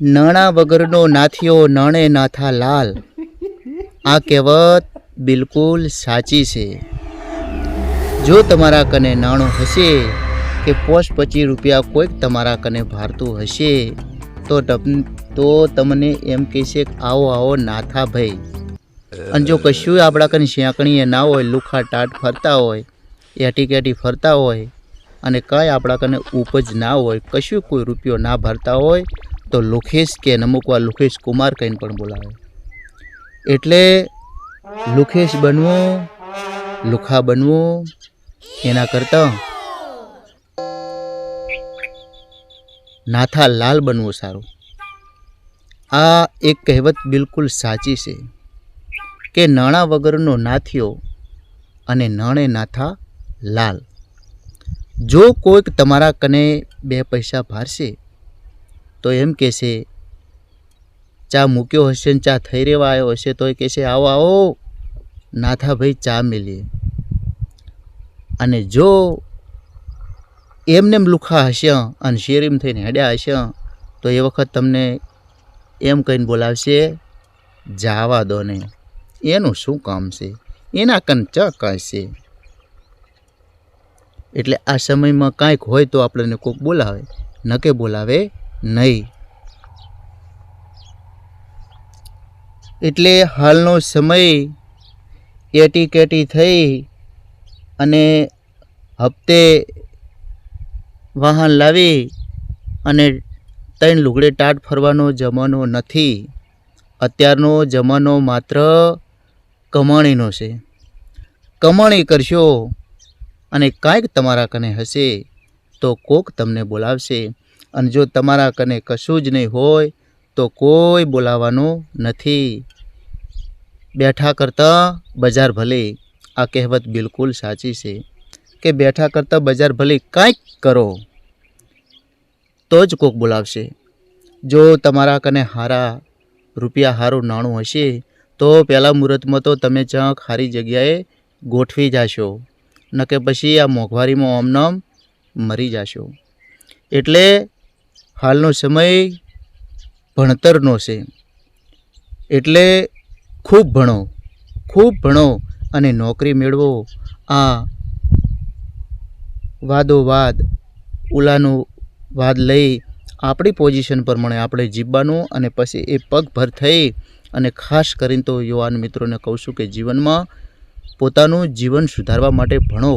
નાણાં વગરનો નાથિયો નાણે નાથા લાલ. આ કહેવત બિલકુલ સાચી છે. જો તમારા કને નાણું હશે કે પોસ્ટ પચીસ રૂપિયા કોઈક તમારા કને ભારતું હશે, તો તો તમને એમ કહેશે આવો આવો નાથા ભાઈ. અને જો કશું આપણા કને શેંકણીએ ના હોય, લુખા ટાટ ફરતા હોય, એટી કેટી ફરતા હોય, અને કાંઈ આપણા કને ઉપજ ના હોય, કશું કોઈ રૂપિયો ના ભરતા હોય તો લુખેશ કે અમુક વાર લુખેશ કુમાર કહીને પણ બોલાવે. એટલે લુખેશ બનવું, લુખા બનવું, એના કરતાં નાથા લાલ બનવું સારું. આ એક કહેવત બિલકુલ સાચી છે કે નાણાં વગરનો નાથિયો અને નાણે નાથા લાલ. જો કોઈક તમારા કને બે પૈસા ભારશે તો એમ કહેશે ચા મૂક્યો હશે ને ચા થઈ રહેવા આવ્યો હશે તો એ કહેશે આવો આવો નાથા ભાઈ ચા મેલીએ. અને જો એમને એમ લુખા હશે અને શેરીમ થઈને હેડ્યા હશે તો એ વખત તમને એમ કહીને બોલાવશે, જાવા દો ને. એનું શું કામ છે? એના કન ચ છે? એટલે આ સમયમાં કાંઈક હોય તો આપણને કોઈક બોલાવે. ન કે બોલાવે નહીં. એટલે હાલનો સમય એટી કેટી થઈ અને હપ્તે વાહન લાવી અને ત્રણ લુગડે ટાટ ફરવાનો જમાનો નથી. અત્યારનો જમાનો માત્ર કમાણીનો છે. કમાણી કરશો અને કાંઈક તમારા કને હશે તો કોક તમને બોલાવશે. અને જો તમારા કને કશું જ નહીં હોય, તો કોઈ બોલાવવાનું નથી. બેઠા કરતાં બજાર ભલે, આ કહેવત બિલકુલ સાચી છે કે બેઠા કરતાં બજાર ભલે કાંઈક કરો, તો જ કોક બોલાવશે. જો તમારા કને હારા રૂપિયા હારું નાણું હશે, તો પહેલાં મુહૂર્તમાં તો તમે ચાંક સારી જગ્યાએ ગોઠવી જાશો ન કે પછી આ મોંઘવારીમાં ઓમનોમ મરી જાશો. એટલે હાલનો સમય ભણતરનો છે. એટલે ખૂબ ભણો ખૂબ ભણો અને નોકરી મેળવો. આ વાદોવાદ ઉલાનો વાદ લઈ આપણી પોઝિશન પ્રમાણે આપણે જીવવાનું અને પછી એ પગભર થઈ અને ખાસ કરીને તો યુવાન મિત્રોને કહું છું કે જીવનમાં પોતાનું જીવન સુધારવા માટે ભણો.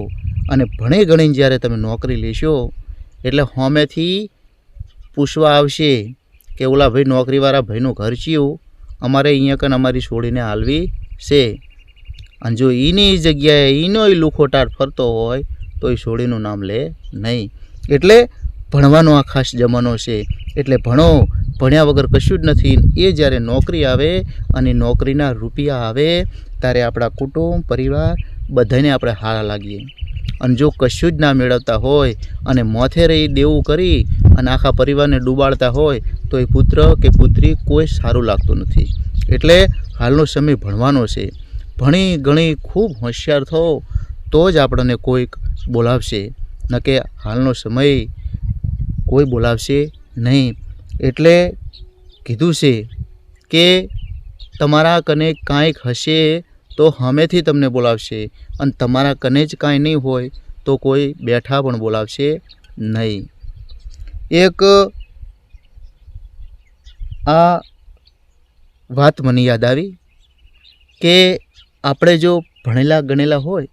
અને ભણે ગણીને જ્યારે તમે નોકરી લેશો, એટલે હોમેથી પૂછવા આવશે કે, ઓલા ભાઈ, નોકરીવાળા ભાઈનું ઘર ચિયું? અમારે અહીંયા કન અમારી છોડીને હાલવી છે. અને જો એની જગ્યાએ એનો એ લુખોટાટ ફરતો હોય, તો એ છોડીનું નામ લે નહીં. એટલે ભણવાનો આ ખાસ જમાનો છે. એટલે ભણો. ભણ્યા વગર કશું જ નથી. એ જ્યારે નોકરી આવે અને નોકરીના રૂપિયા આવે, ત્યારે આપણા કુટુંબ, પરિવાર બધાને આપણે હારા લાગીએ. અને જો કશું જ ના મેળવતા હોય અને મોથે રહી દેવું કરી અને આખા પરિવારને ડૂબાડતા હોય, તો એ પુત્ર કે પુત્રી કોઈ સારું લાગતું નથી. એટલે હાલનો સમય ભણવાનો છે. ભણી ગણી ખૂબ હોશિયાર થો, તો જ આપણને કોઈક બોલાવશે. ન કે હાલનો સમય કોઈ બોલાવશે નહીં. એટલે કીધું છે કે તમારા કને કાંઈક હશે તો હમેથી તમને બોલાવશે અને તમારા કને જ કાંઈ નહીં હોય તો કોઈ બેઠા પણ બોલાવશે નહીં. એક, આ વાત મને યાદ આવી કે આપણે જો ભણેલા ગણેલા હોય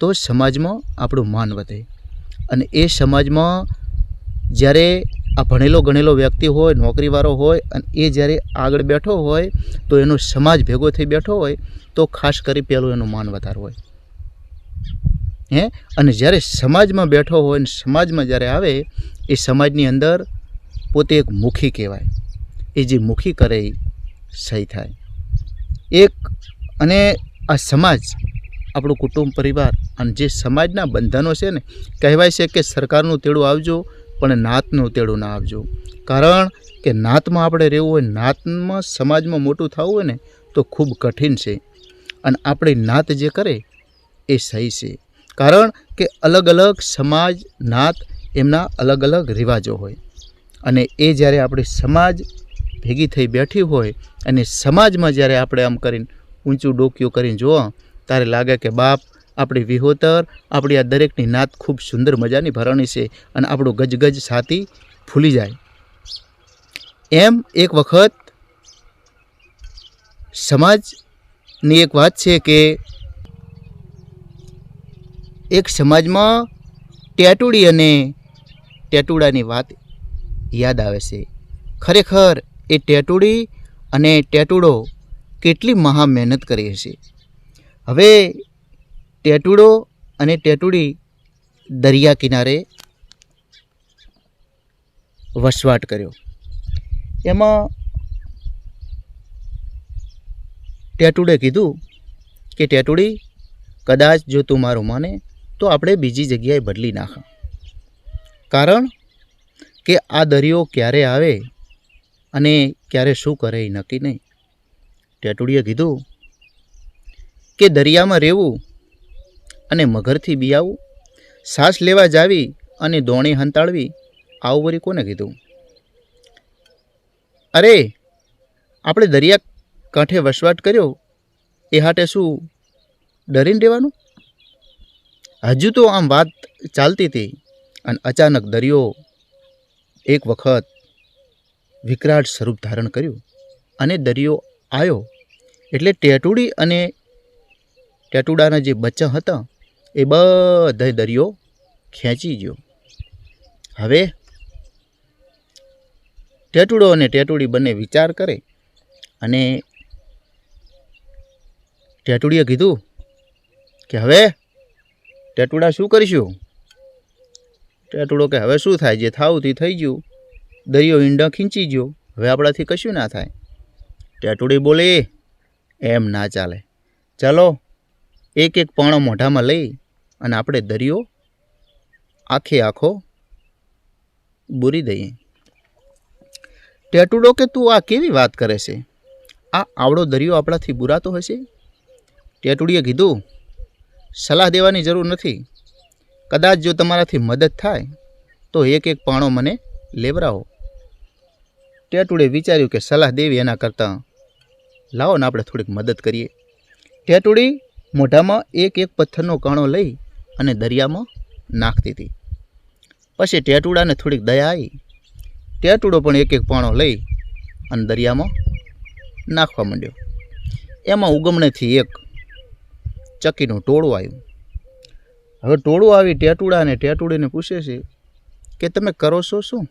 તો સમાજમાં આપણું માન વધે અને એ સમાજમાં જ્યારે આ ભણેલો ગણેલો વ્યક્તિ હોય, નોકરીવાળો હોય અને એ જ્યારે આગળ બેઠો હોય, તો એનો સમાજ ભેગો થઈ બેઠો હોય, તો ખાસ કરી પહેલું એનું માન વધાર હોય. હે? અને જ્યારે સમાજમાં બેઠો હોય ને સમાજમાં જ્યારે આવે, એ સમાજની અંદર પોતે એક મુખી કહેવાય. એ જે મુખી કરે સહી થાય. એક અને આ સમાજ, આપણું કુટુંબ પરિવાર અને જે સમાજના બંધનો છે ને, કહેવાય છે કે સરકારનું તેડું આવજો પણ નાતનું તેડું ના આપજો કારણ કે નાતમાં આપણે રહેવું હોય, નાતમાં સમાજમાં મોટું થવું હોય ને, તો ખૂબ કઠિન છે. અને આપણી નાત જે કરે, એ સહી છે. કારણ કે અલગ અલગ સમાજ, નાત એમના અલગ અલગ રિવાજો હોય. અને એ જ્યારે આપણે સમાજ ભેગી થઈ બેઠી હોય, અને સમાજમાં જ્યારે આપણે આમ કરીને ઊંચું ડોકિયું કરીને જોવા, ત્યારે લાગે કે બાપ આપણી વિહોતર, આપણી આ દરેકની નાત ખૂબ સુંદર મજાની ભરણી છે અને આપણું ગજગજ છાતી ફૂલી જાય. એમ એક વખત સમાજની એક વાત છે કે એક સમાજમાં ટેટુડી અને ટેટુડાની વાત યાદ આવે છે. ખરેખર એ ટેટુડી અને ટેટુડો કેટલી મહા મહેનત કરી હશે. હવે ટેટુડો અને ટેટુડી દરિયા કિનારે વસવાટ કર્યો. એમાં ટેટુડે કીધું કે, ટેટુડી, કદાચ જો તું મારું માને, તો આપણે બીજી જગ્યાએ બદલી નાખ. કારણ કે આ દરિયો ક્યારે આવે અને ક્યારે શું કરે એ નક્કી નહીં. ટેટુડીએ કીધું કે, દરિયામાં રહેવું અને મગરથી બિયાવું. શ્વાસ લેવા જાવી અને દોણી હંતાળવી. આવું વળી કોને કીધું? અરે, આપણે દરિયા કાંઠે વસવાટ કર્યો. એ હાટે શું ડરીને રહેવાનું? હજુ તો આમ વાત ચાલતી હતી અને અચાનક દરિયો એક વખત વિકરાળ સ્વરૂપ ધારણ કર્યું અને દરિયો આવ્યો. એટલે ટેટુડી અને ટેટુડાના જે બચ્ચા હતા એ બધે દરિયો ખેંચી ગયો. હવે ટેટુડો અને ટેટુડી બંને વિચાર કરે અને ટેટુડીએ કીધું કે હવે ટેટુડા શું કરીશું? ટેટુડો કે હવે શું થાય? જે થાવું થઈ ગયું. દરિયો ઈંડા ખીંચી ગયો. હવે આપણાથી કશું ના થાય. ટેટુડી બોલે, એમ ના ચાલે. ચાલો, એક એક પાણો મોઢામાં લઈ અને આપણે દરિયો આખે આખો બૂરી દઈએ. ટેટુડો કે તું આ કેવી વાત કરે છે? આ આવડો દરિયો આપણાથી બુરાતો હશે ટેટુડીએ કીધું, સલાહ દેવાની જરૂર નથી. કદાચ જો તમારાથી મદદ થાય, તો એક એક પાણો મને લેવરાવો. ટેટુડે વિચાર્યું કે સલાહ દેવી એના કરતાં, લાવો ને આપણે થોડીક મદદ કરીએ. ટેટુડી મોઢામાં એક એક પથ્થરનો કાણો લઈ અને દરિયામાં નાખતી હતી. પછી ટેટુડાને થોડીક દયા આવી ટેટુડો પણ એક એક પાણો લઈ અને દરિયામાં નાખવા માંડ્યો. એમાં ઉગમણેથી એક ચક્કીનું ટોળું આવ્યું. હવે ટોળું આવી ટેટુડા અને ટેટુડીને પૂછે છે કે તમે કરો છો શું?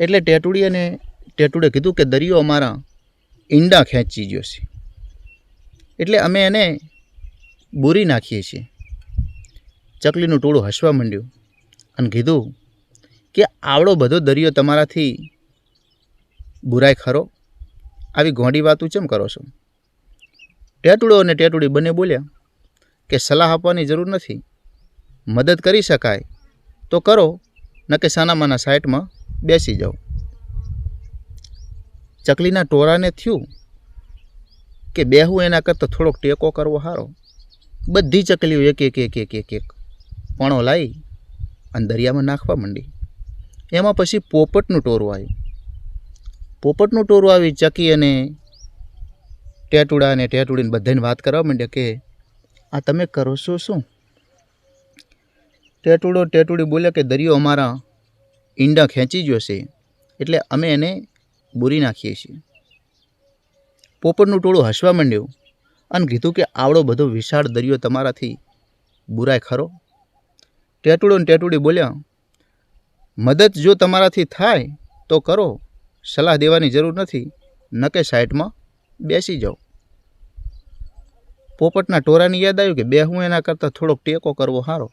એટલે ટેટુડી અને ટેટુડે કીધું કે દરિયો અમારા ઈંડા ખેંચી ગયો છે. એટલે અમે એને બૂરી નાખીએ છીએ. ચકલીનું ટોળું હસવા માંડ્યું અને કીધું કે આવડો બધો દરિયો તમારાથી બુરાય ખરો? આવી ગોંડી વાતું કેમ કરો છો? ટેટુડો અને ટેટુડી બંને બોલ્યા કે સલાહ આપવાની જરૂર નથી. મદદ કરી શકાય તો કરો ન કે સાનામાના સાઈટમાં બેસી જાઓ. ચકલીના ટોરાને થયું કે બેહું એના કરતાં થોડોક ટેકો કરવો સારો બધી ચકલીઓ એક એક એક એક એક એક પણો લાવી અને દરિયામાં નાખવા માંડી. એમાં પછી પોપટનું ટોરું આવ્યું. પોપટનું ટોરું આવી ચકી અને ટેટુડા અને ટેટુડીને બધાને વાત કરવા માંડ્યા કે, આ તમે કરો છો શું? ટેટુડો ટેટુડી બોલ્યા કે, દરિયો અમારા ઈંડા ખેંચી ગયો છે, એટલે અમે એને બુરી નાખીએ છીએ. પોપટનું ટોળું હસવા માંડ્યું. અને કીધું કે આવડો બધો વિશાળ દરિયો તમારાથી બુરાય ખરો? ટેટુડો ને ટેટુડી બોલ્યા, મદદ જો તમારાથી થાય તો કરો, સલાહ દેવાની જરૂર નથી ન કે સાઈડમાં બેસી જાઓ. પોપટના ટોરાની યાદ આવ્યું કે બે હું એના કરતાં થોડોક ટેકો કરવો સારો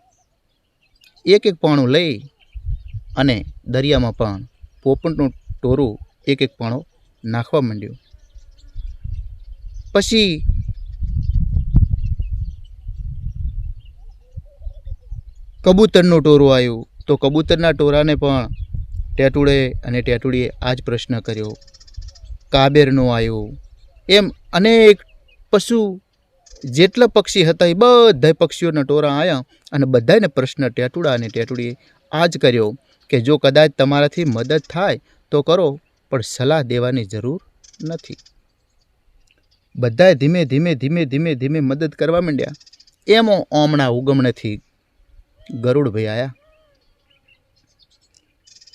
એક એક પાણું લઈ અને દરિયામાં પણ પોપટનું ટોરું એક એક પાણો નાખવા માંડ્યું. પછી કબૂતરનું ટોરું આવ્યું. તો કબૂતરના ટોરાને પણ ટેટુડે અને ટેટુડીએ આ જ પ્રશ્ન કર્યો. કાબેરનું આવ્યું. એમ અનેક પશુ, જેટલા પક્ષી હતા એ બધા પક્ષીઓના ટોરા આવ્યા અને બધાને પ્રશ્ન ટેટુડા અને ટેટુડીએ આ જ કર્યો કે જો કદાચ તમારાથી મદદ થાય તો કરો, પણ સલાહ દેવાની જરૂર નથી. બધાએ ધીમે ધીમે ધીમે ધીમે ધીમે મદદ કરવા માંડ્યા. એમો ઓમણા ઉગમણેથી ગરુડભાઈ આવ્યા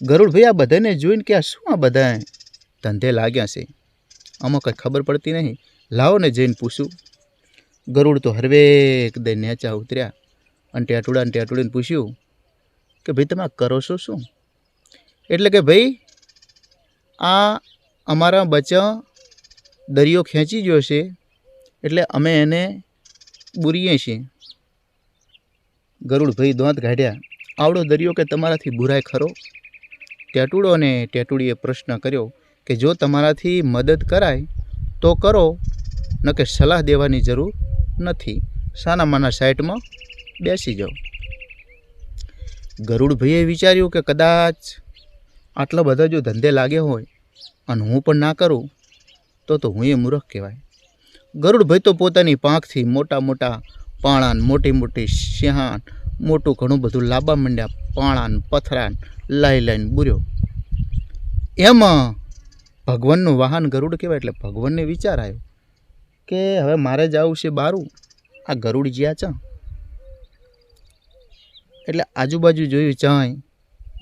ગરુડભાઈ આ બધાને જોઈને કે આ શું આ બધા ધંધે લાગ્યા છે. આમાં કંઈ ખબર પડતી નહીં. લાવો ને જઈને પૂછું. ગરુડ તો હરવે દઈ નેચા ઉતર્યા. અને ટેટુડાને ટેટુડીને પૂછ્યું કે ભાઈ તમે કરો છો શું? એટલે કે ભાઈ, આ અમારા બચ્ચા દરિયો ખેંચી ગયો છે. એટલે અમે એને બુરીએ છીએ. ગરુડભાઈ દોંત કાઢ્યા. આવડો દરિયો કે તમારાથી બુરાય ખરો? ટેટુડો અને ટેટુડીએ પ્રશ્ન કર્યો કે જો તમારાથી મદદ કરાય, તો કરો ન કે સલાહ દેવાની જરૂર નથી. સાનામાના સાઈટમાં બેસી જાઓ. ગરુડભાઈએ વિચાર્યું કે કદાચ આટલા બધા જો ધંધે લાગ્યા હોય, અને હું પણ ના કરું, તો તો હું એ મૂર્ખ કહેવાય. ગરુડભાઈ તો પોતાની પાંખથી મોટા મોટા પાણાન, મોટી મોટી સિંહાન, મોટું ઘણું બધું લાંબા માંડ્યા પાણાન, પથરાન, લાઈ લાઈન બુર્યો. એમાં ભગવાનનું વાહન ગરુડ કહેવાય એટલે ભગવાનને વિચાર આવ્યો કે હવે મારે જવું છે બારું. આ ગરુડ જ્યાં ચા એટલે આજુબાજુ જોયું ચાય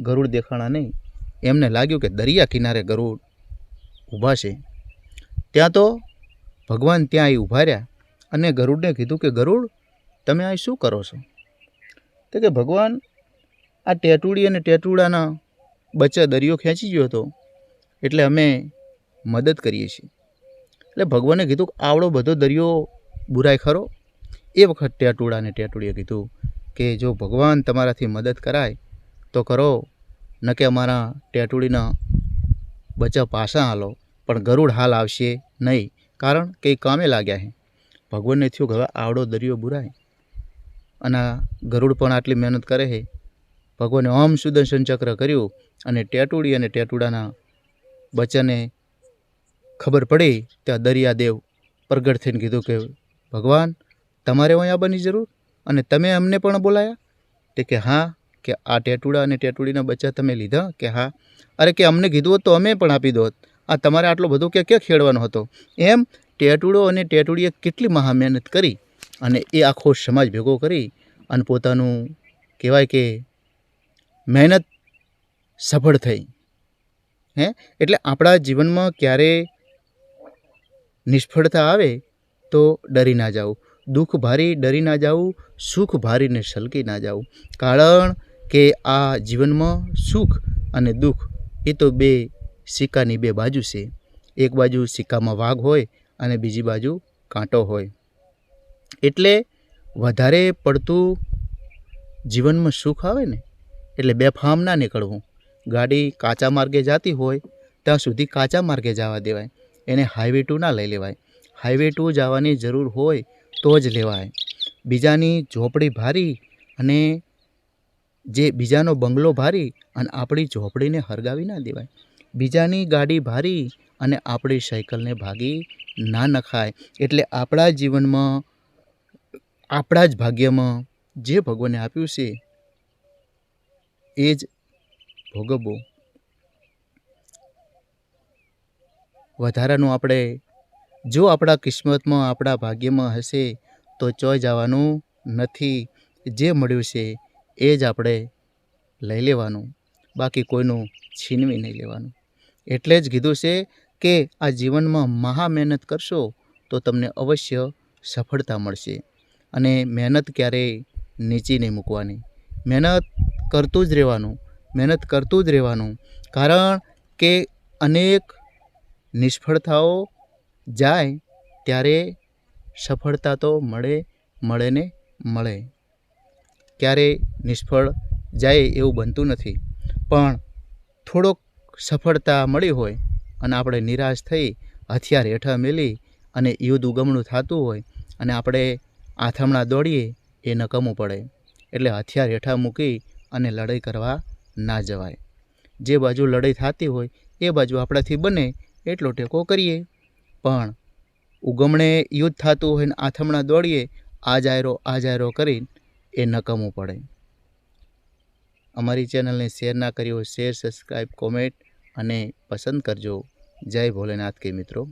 ગરુડ દેખાણા નહીં. એમને લાગ્યું કે દરિયા કિનારે ગરુડ ઊભા છે. ત્યાં તો ભગવાન ત્યાં એ ઊભા રહ્યા અને ગરુડને કીધું કે ગરુડ તમે અહીં શું કરો છો? તો કે ભગવાન, આ ટેટુડી અને ટેટુડાના બચ્ચા દરિયો ખેંચી ગયો હતો, એટલે અમે મદદ કરીએ છીએ. એટલે ભગવાને કીધું કે આવડો બધો દરિયો બુરાય ખરો. એ વખત ટેટુડા અને ટેટુડીએ કીધું કે જો ભગવાન તમારાથી મદદ કરાય, તો કરો, ન કે અમારા ટેટુડીના બચ્ચા પાસા હાલો. પણ ગરુડ હાલ આવશે નહીં, કારણ કે કામે લાગ્યા છે. ભગવાનને થયું કે હવે આવડો દરિયો બુરાય. અને ગરુડ પણ આટલી મહેનત કરે છે. ભગવાને ઓમ સુદર્શન ચક્ર કર્યું અને ટેટુડી અને ટેટુડાના બચ્ચાને ખબર પડી ત્યાં દરિયાદેવ પ્રગટ થઈને કીધું કે, ભગવાન, તમારે અહીં આવવાની જરૂર? અને તમે અમને પણ બોલાયા? તે કે, હા, કે આ ટેટુડા અને ટેટુડીના બચ્ચા તમે લીધા? કે, હા. અરે, કે અમને કીધું હોત તો અમે પણ આપી દોત. આ તમારે આટલો બધો કે ક્યાં ખેડવાનો હતો? એમ, ટેટુડો અને ટેટુડીએ કેટલી મહા મહેનત કરી અને એ આખો સમાજ ભેગો કરી અને પોતાનું કહેવાય કે મહેનત સફળ થઈ. હે? એટલે આપણા જીવનમાં ક્યારે નિષ્ફળતા આવે તો ડરી ના જાવું દુઃખ ભારી ડરી ના જાવું સુખ ભારીને સલકી ના જાવું કારણ કે આ જીવનમાં સુખ અને દુઃખ એ તો બે સિક્કાની બે બાજુ છે. એક બાજુ સિક્કામાં વાઘ હોય અને બીજી બાજુ કાંટો હોય. એટલે વધારે પડતું જીવનમાં સુખ આવે ને, એટલે બેફામ ના નીકળવું. ગાડી કાચા માર્ગે જતી હોય, ત્યાં સુધી કાચા માર્ગે જવા દેવાય. એને હાઈવે ટુ ના લઈ લેવાય. હાઈવે ટુ જવાની જરૂર હોય તો જ લેવાય. બીજાની ઝોપડી ભારી અને જે બીજાનો બંગલો ભારી અને આપણી ઝોપડીને હરગાવી ના દેવાય. બીજાની ગાડી ભારી અને આપણી સાયકલને ભાગી ના નખાય. એટલે આપણા જીવનમાં આપણા જ ભાગ્યમાં જે ભગવાને આપ્યું છે, એ જ ભોગવવું. વધારાનું આપણે, જો આપણા કિસ્મતમાં, આપણા ભાગ્યમાં હશે, તો ચોય જવાનું નથી. જે મળ્યું છે, એ જ આપણે લઈ લેવાનું. બાકી કોઈનું છીનવી નહીં લેવાનું. એટલે જ કીધું છે કે, આ જીવનમાં મહા મહેનત કરશો, તો તમને અવશ્ય સફળતા મળશે. અને મહેનત ક્યારેય નીચી નહીં મૂકવાની. મહેનત કરતું જ રહેવાનું, મહેનત કરતું જ રહેવાનું. કારણ કે અનેક નિષ્ફળતાઓ જાય ત્યારે સફળતા તો મળે મળે ને મળે. ક્યારે નિષ્ફળ જાય એવું બનતું નથી. પણ થોડોક સફળતા મળી હોય અને આપણે નિરાશ થઈ, હથિયાર હેઠળ મેલી અને યુદ્ધ ઉગમણું થતું હોય અને આપણે આથમણા દોડીએ એ નકમું પડે. એટલે હથિયાર હેઠા મૂકી અને લડાઈ કરવા ના જવાય. જે બાજુ લડાઈ થતી હોય, એ બાજુ આપણાથી બને એટલો ટેકો કરીએ. પણ ઉગમણે યુદ્ધ થતું હોય ને આથમણા દોડીએ, આ જાયરો આ જાયરો કરીને એ નકમું પડે. અમારી ચેનલને શેર ના કરી હોય, શેર સબસ્ક્રાઈબ કોમેન્ટ અને પસંદ કરજો. જય ભોલેનાથ કે મિત્રો.